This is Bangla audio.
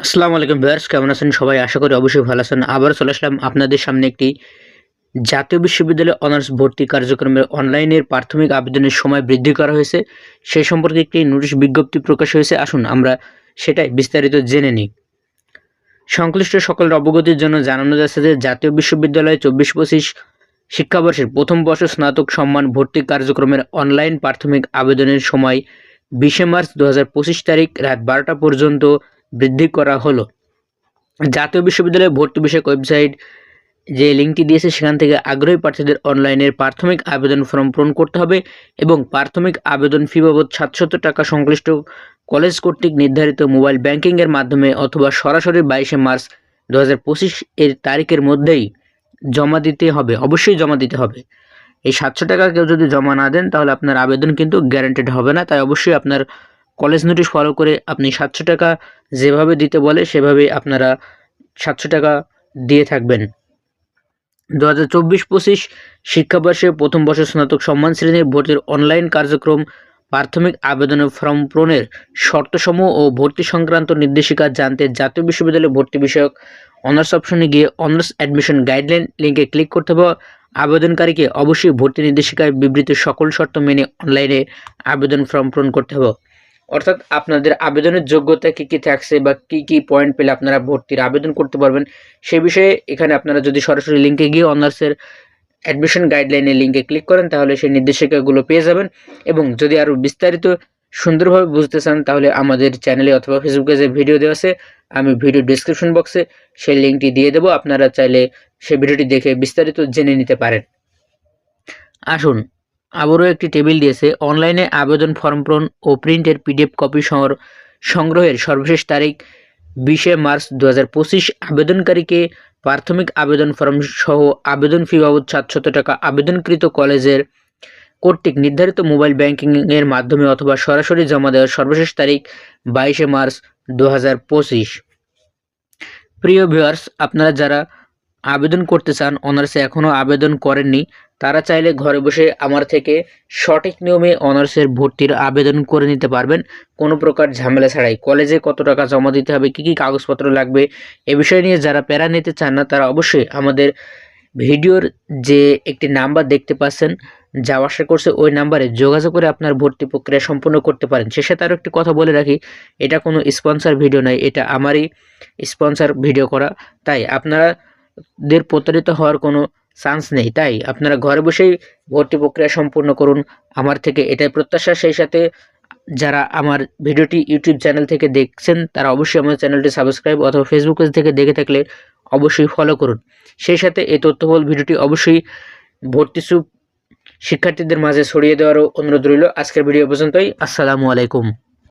আসসালামু আলাইকুম ভিউয়ার্স, কেমন আছেন সবাই? আশা করি অবশ্যই ভালো আছেন। আবার চলে আসলাম আপনাদের সামনে একটি জাতীয় বিশ্ববিদ্যালয় অনার্স ভর্তি কার্যক্রমের অনলাইনের প্রাথমিক আবেদনের সময় বৃদ্ধি করা হয়েছে। সেই সম্পর্কে একটি নোটিশ বিজ্ঞপ্তি প্রকাশ হয়েছে। আসুন, আমরা সেটাই বিস্তারিত জেনে নিই। সংশ্লিষ্ট সকলের অবগতির জন্য জানানো যাচ্ছে যে, জাতীয় বিশ্ববিদ্যালয় চব্বিশ পঁচিশ শিক্ষাবর্ষের প্রথম বর্ষ স্নাতক সম্মান ভর্তি কার্যক্রমের অনলাইন প্রাথমিক আবেদনের সময় বিশে মার্চ দু হাজার পঁচিশ তারিখ রাত বারোটা পর্যন্ত বৃদ্ধি করা হলো। জাতীয় বিশ্ববিদ্যালয়ে ভর্তি বিষয়ক ওয়েবসাইট যে লিঙ্কটি দিয়েছে, সেখান থেকে আগ্রহী প্রার্থীদের অনলাইনের প্রাথমিক আবেদন ফর্ম পূরণ করতে হবে এবং প্রাথমিক আবেদন ফি বাবদ সাতশত টাকা সংশ্লিষ্ট কলেজ কর্তৃক নির্ধারিত মোবাইল ব্যাংকিংয়ের মাধ্যমে অথবা সরাসরি বাইশে মার্চ দু হাজার পঁচিশ এর তারিখের মধ্যেই জমা দিতে হবে, অবশ্যই জমা দিতে হবে। এই সাতশো টাকা কেউ যদি জমা না দেন, তাহলে আপনার আবেদন কিন্তু গ্যারান্টেড হবে না। তাই অবশ্যই আপনার কলেজ নোটিশ ফলো করে আপনি সাতশো টাকা যেভাবে দিতে বলে, সেভাবে আপনারা সাতশো টাকা দিয়ে থাকবেন। দু হাজার চব্বিশ পঁচিশ শিক্ষাবর্ষে প্রথম বর্ষ স্নাতক সম্মান শ্রেণির ভর্তির অনলাইন কার্যক্রম, প্রাথমিক আবেদনের ফর্ম পূরণের শর্তসমূহ ও ভর্তি সংক্রান্ত নির্দেশিকা জানতে জাতীয় বিশ্ববিদ্যালয়ে ভর্তি বিষয়ক অনার্স অপশনে গিয়ে অনার্স অ্যাডমিশন গাইডলাইন লিঙ্কে ক্লিক করতে হবে। আবেদনকারীকে অবশ্যই ভর্তি নির্দেশিকায় বিবৃত সকল শর্ত মেনে অনলাইনে আবেদন ফর্ম পূরণ করতে হবে। অর্থাৎ আপনাদের আবেদনের যোগ্যতা কী কী থাকছে বা কী কী পয়েন্ট পেলে আপনারা ভর্তির আবেদন করতে পারবেন, সে বিষয়ে এখানে আপনারা যদি সরাসরি লিঙ্কে গিয়ে অনার্সের অ্যাডমিশন গাইডলাইনের লিঙ্কে ক্লিক করেন, তাহলে সেই নির্দেশিকাগুলো পেয়ে যাবেন। এবং যদি আরও বিস্তারিত সুন্দরভাবে বুঝতে চান, তাহলে আমাদের চ্যানেলে অথবা ফেসবুকে যে ভিডিও দেওয়া আছে। আমি ভিডিও ডিসক্রিপশন বক্সে সেই লিঙ্কটি দিয়ে দেবো, আপনারা চাইলে সেই ভিডিওটি দেখে বিস্তারিত জেনে নিতে পারেন। আসুন আবারও একটি টেবিল দিয়েছে। অনলাইনে আবেদন ফর্ম পূরণ ও প্রিন্টের পিডিএফ কপি সংগ্রহের সর্বশেষ তারিখ বিশে মার্চ দু হাজার পঁচিশ। আবেদনকারীকে প্রাথমিক আবেদন ফর্ম সহ আবেদন ফি বাবদ সাতশত টাকা আবেদনকৃত কলেজের কর্তৃক নির্ধারিত মোবাইল ব্যাংকিংয়ের মাধ্যমে অথবা সরাসরি জমা দেওয়ার সর্বশেষ তারিখ বাইশে মার্চ দু প্রিয় ভিউয়ার্স, আপনারা যারা আবেদন করতে চান, অনার্সে এখনও আবেদন করেননি তারা চাইলে ঘরে বসে আমার থেকে সঠিক নিয়মে অনার্সের ভর্তির আবেদন করে নিতে পারবেন। কোনো প্রকার ঝামেলা ছাড়াই। কলেজে কত টাকা জমা দিতে হবে? কী কী কাগজপত্র লাগবে? এ বিষয় নিয়ে যারা প্যারা নিতে চান না, তারা অবশ্যই আমাদের ভিডিওর যে একটি নাম্বার দেখতে পাচ্ছেন যাওয়া আসা করছে ওই নাম্বারে যোগাযোগ করে আপনার ভর্তি প্রক্রিয়া সম্পূর্ণ করতে পারেন। শেষে তারও একটি কথা বলে রাখি, এটা কোনো স্পন্সর ভিডিও নয়, এটা আমারই স্পন্সর ভিডিও করা। তাই আপনারাদের প্রতারিত হওয়ার কোনো চান্স নেই, তাই আপনারা ঘরে বসেই ভর্তি প্রক্রিয়া সম্পূর্ণ করুন। আমার থেকে এটাই প্রত্যাশা, সেই সাথে যারা আমার ভিডিওটি ইউটিউব চ্যানেল থেকে দেখছেন, তারা অবশ্যই আমার চ্যানেলটি সাবস্ক্রাইব অথবা ফেসবুক পেজ থেকে দেখে থাকলে অবশ্যই ফলো করুন। সেই সাথে এই তথ্যবল ভিডিওটি অবশ্যই ভর্তি শিক্ষার্থীদের মাঝে ছড়িয়ে দেওয়ারও অনুরোধ রইল। আজকের ভিডিও পর্যন্তই। আসসালামু আলাইকুম।